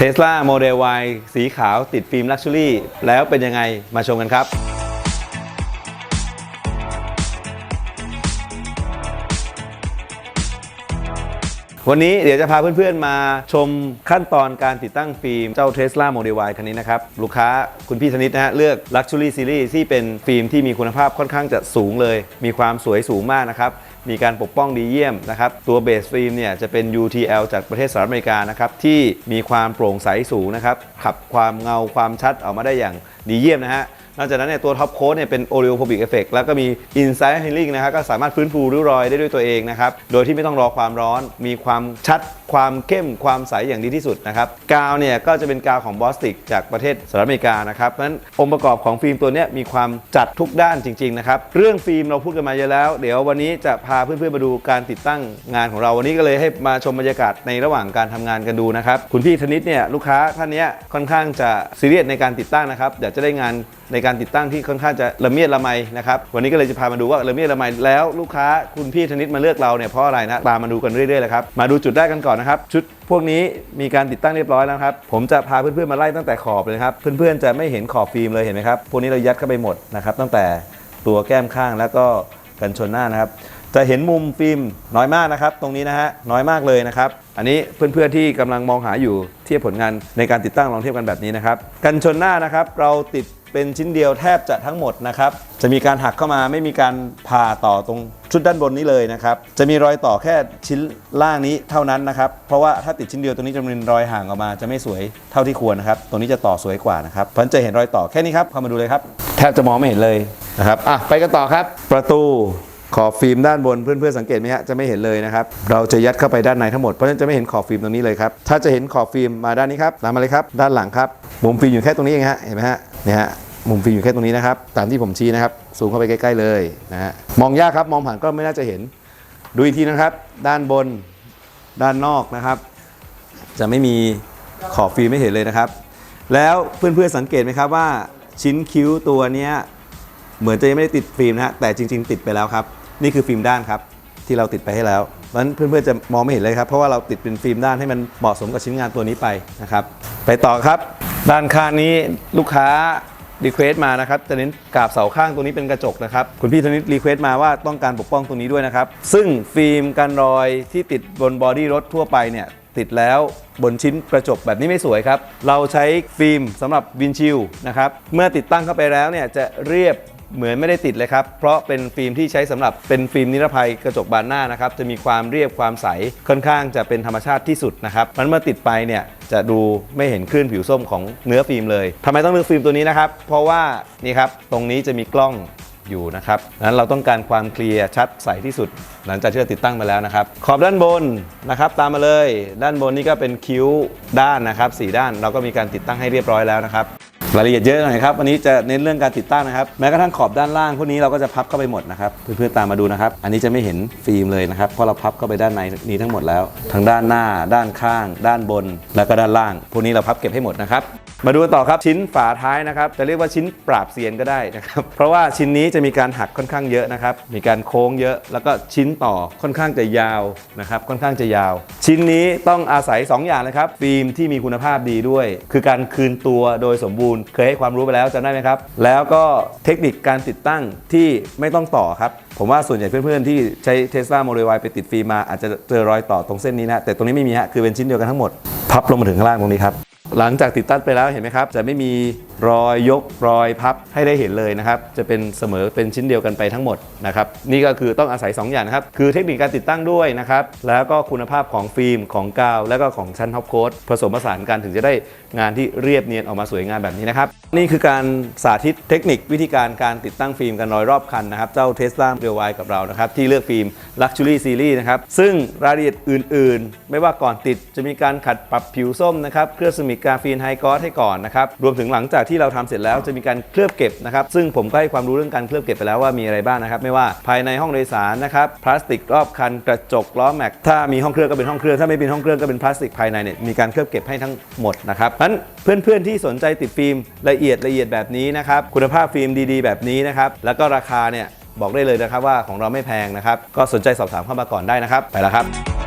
Tesla Model Y สีขาวติดฟิล์มลักชัวรี่แล้วเป็นยังไงมาชมกันครับวันนี้เดี๋ยวจะพาเพื่อนๆมาชมขั้นตอนการติดตั้งฟิล์มเจ้า Tesla Model Y คันนี้นะครับ ลูกค้าคุณพี่ธนิตนะฮะเลือก Luxury Series ที่เป็นฟิล์มที่มีคุณภาพค่อนข้างจะสูงเลย มีความสวยสูงมากนะครับ มีการปกป้องดีเยี่ยมนะครับ ตัวเบสฟิล์มเนี่ยจะเป็น UTL จากประเทศสหรัฐอเมริกานะครับ ที่มีความโปร่งใสสูงนะครับ ขับความเงาความชัดออกมาได้อย่างดีเยี่ยมนะฮะนอกจากนั้นเนี่ยตัวท็อปโค้ดเนี่ยเป็น Oleophobic Effect แล้วก็มี Inside Healing นะครับก็สามารถฟื้นฟูริ้วรอยได้ด้วยตัวเองนะครับ โดยที่ไม่ต้องรอความร้อน มีความชัด ความเข้ม ความใสอย่างดีที่สุดนะครับ กาวเนี่ยก็จะเป็นกาวของบอสติกจากประเทศสหรัฐอเมริกานะครับ เพราะฉะนั้นองค์ประกอบของฟิล์มตัวนี้มีความจัดทุกด้านจริงๆนะครับ เรื่องฟิล์มเราพูดกันมาเยอะแล้ว เดี๋ยววันนี้จะพาาเพื่อนๆมาดูการติดตั้งงานของเราวันนี้ก็เลยให้มาชมบรรยากาศในระหว่างการทำงานกันดูนะครับ คุณพี่ธนิตเนี่ยลูกค้าท่านนี้ค่อนข้างจะซีเรียสในการติดตั้งนะครับอยากจะได้งานในการติดตั้งที่ค่อนข้างจะละเมียดละไมนะครับวันนี้ก็เลยจะพามาดูว่าละเมียดละไมแล้วลูกค้าคุณพี่ธนิตมาเลือกเราเนี่ยเพราะอะไรนะตามมาดูกันเรื่อยๆเลยครับมาดูจุดแรกกันก่อนนะครับชุดพวกนี้มีการติดตั้งเรียบร้อยแล้วครับผมจะพาเพื่อนๆมาไล่ตั้งแต่ขอบเลยครับเพื่อนๆจะไม่เห็นขอบฟิล์มเลยเห็นไหมครับพวกนี้เรายัดเข้าไปหมดนะครับตั้งแต่ตัวแก้มข้างแล้วก็กันชนหน้านะครับ จะเห็นมุมฟิล์มน้อยมากนะครับ ตรงนี้นะฮะน้อยมากเลยนะครับ อันนี้เพื่อนๆที่กำลังมองหาอยู่เทียบผลงานในการติดตั้งลองเทียบกันแบบนี้นะครับ กันชนหน้านะครับเราติดเป็นชิ้นเดียวแทบจะทั้งหมดนะครับ จะมีการหักเข้ามาไม่มีการผ่าต่อตรงชุดด้านบนนี้เลยนะครับ จะมีรอยต่อแค่ชิ้นล่างนี้เท่านั้นนะครับ เพราะว่าถ้าติดชิ้นเดียวตรงนี้จะมีรอยห่างออกมาจะไม่สวยเท่าที่ควรนะครับ ตรงนี้จะต่อสวยกว่านะครับเพราะฉะนั้นจะเห็นรอยต่อแค่นี้ครับเข้ามาดูเลยครับ แทบจะมองไม่เห็นเลยนะครับอะไปกันต่อครับ ประตู ขอบฟิล์มด้านบนเพื่อนๆสังเกตไหมฮะจะไม่เห็นเลยนะครับ เราจะยัดเข้าไปด้านในทั้งหมดเพราะฉะนั้นจะไม่เห็นขอบฟิล์มตรงนี้เลยครับถ้าจะเห็นขอบฟิล์มมาด้านนี้ครับตามมาเลยครับด้านหลังครับมุมฟิล์มอยู่แค่ตรงนี้เองฮะเห็นไหมฮะเนี่ยฮะมุมฟิล์มอยู่แค่ตรงนี้นะครับตามที่ผมชี้นะครับซูมเข้าไปใกล้ๆเลยนะฮะมองยากครับมองผ่านก็ไม่น่าจะเห็นดูอีกทีนะครับ ด้านบนด้านนอกนะครับ จะไม่มีขอบฟิล์มไม่เห็นเลยนะครับ แล้วเพื่อนๆสังเกตไหมครับว่าชิ้นคิ้วตัวเนี้ยเหมือนจะยังไม่ได้ติดฟิล์มนะฮะแต่จริง ๆ ติดไปแล้วครับ นี่คือฟิล์มด้านครับที่เราติดไปให้แล้วเพราะฉะนั้นเพื่อนๆจะมองไม่เห็นเลยครับ เพราะว่าเราติดเป็นฟิล์มด้านให้มันเหมาะสมกับชิ้นงานตัวนี้ไปนะครับ ไปต่อครับ ด้านข้างนี้ลูกค้ารีเควสมานะครับจะเน้นกาบเสาข้างตรงนี้เป็นกระจกนะครับ คุณพี่ธนิตรีเควสมาว่าต้องการปกป้องตรงนี้ด้วยนะครับ ซึ่งฟิล์มกันรอยที่ติดบนบอดี้รถทั่วไปเนี่ยติดแล้วบนชิ้นกระจกแบบนี้ไม่สวยครับ เราใช้ฟิล์มสำหรับวินชิลนะครับ เมื่อติดตั้งเข้าไปแล้วเนี่ยจะเรียบ เหมือนไม่ได้ติดเลยครับ เพราะเป็นฟิล์มที่ใช้สำหรับเป็นฟิล์มนิรภัยกระจกบานหน้านะครับ จะมีความเรียบความใสค่อนข้างจะเป็นธรรมชาติที่สุดนะครับมันเมื่อติดไปเนี่ยจะดูไม่เห็นคลื่นผิวส้มของเนื้อฟิล์มเลยทำไมต้องเลือกฟิล์มตัวนี้นะครับ เพราะว่านี่ครับตรงนี้จะมีกล้องอยู่นะครับนั้นเราต้องการความเคลียร์ชัดใสที่สุด หลังจากที่เราติดตั้งไปแล้วนะครับ ขอบด้านบนนะครับ ตามมาเลย ด้านบนนี่ก็เป็นคิ้วด้านนะครับสี่ด้านเราก็มีการติดตั้งให้เรียบร้อยแล้วนะครับ รายละเอียดเยอะหน่อยครับวันนี้จะเน้นเรื่องการติดตั้งนะครับแม้กระทั่งขอบด้านล่างพวกนี้เราก็จะพับเข้าไปหมดนะครับเพื่อนๆตามมาดูนะครับ อันนี้จะไม่เห็นฟิล์มเลยนะครับเพราะเราพับเข้าไปด้านในนี้ทั้งหมดแล้วทั้งด้านหน้า ด้านข้าง ด้านบน แล้วก็ด้านล่าง พวกนี้เราพับเก็บให้หมดนะครับ มาดูต่อครับชิ้นฝาท้ายนะครับจะเรียกว่าชิ้นปราบเซียนก็ได้นะครับเพราะว่าชิ้นนี้จะมีการหักค่อนข้างเยอะนะครับมีการโค้งเยอะ แล้วก็ชิ้นต่อค่อนข้างจะยาวนะครับค่อนข้างจะยาว ชิ้นนี้ต้องอาศัย 2 อย่างนะครับฟิล์มที่มีคุณภาพดีด้วย คือการคืนตัวโดยสมบูรณ์ เคยให้ความรู้ไปแล้วจำได้ไหมครับ แล้วก็เทคนิคการติดตั้งที่ไม่ต้องต่อครับผมว่าส่วนใหญ่เพื่อนๆ ที่ใช้ Tesla Model Y ไปติดฟิล์มมาอาจจะเจอรอยต่อตรงเส้นนี้นะ แต่ตรงนี้ไม่มีฮะ คือเป็นชิ้นเดียวกันทั้งหมด พับลงมาถึงข้างล่างตรงนี้ครับ หลังจากติดตั้งไปแล้วเห็นไหมครับ จะไม่มีรอยยกรอยพับให้ได้เห็นเลยนะครับ จะเป็นเสมอเป็นชิ้นเดียวกันไปทั้งหมดนะครับ นี่ก็คือต้องอาศัย 2 อย่างนะครับ คือเทคนิคการติดตั้งด้วยนะครับ แล้วก็คุณภาพของฟิล์มของกาว แล้วก็ของชั้นท็อปโค้ดผสมผสานกันถึงจะได้งานที่เรียบเนียนออกมาสวยงามแบบนี้นะครับ นี่คือการสาธิตเทคนิควิธีการการติดตั้งฟิล์มกันรอยรอบคันนะครับ เจ้า Tesla Model Y กับเรานะครับที่เลือกฟิล์ม Luxury Series นะครับซึ่งรายละเอียดอื่น ๆ ไม่ว่าก่อนติดจะมีการขัดปรับผิวส้มนะครับเคลือบสมิกกาฟีนไฮกอสให้ก่อนนะครับ รวมถึงหลังจากที่เราทำเสร็จแล้วจะมีการเคลือบเก็บนะครับ ซึ่งผมก็ให้ความรู้เรื่องการเคลือบเก็บไปแล้วว่ามีอะไรบ้างนะครับ ไม่ว่าภายในห้องโดยสารนะครับพลาสติกรอบคันกระจกล้อแม็กถ้ามีห้องเครื่องก็เป็นห้องเครื่องถ้าไม่เป็นห้องเครื่องก็เป็นพลาสติกภายในเนี่ยมีการเคลือบเก็บให้ทั้งหมดนะครับเพราะฉะนั้นเพื่อนๆที่สนใจติดฟิล์มละเอียดละเอียดแบบนี้นะครับคุณภาพฟิล์มดีๆ แบบนี้นะครับแล้วก็ราคาเนี่ยบอกได้เลยนะครับว่าของเราไม่แพงนะครับ ก็สนใจสอบถามเข้ามาก่อนได้นะครับ ไปแล้วครับ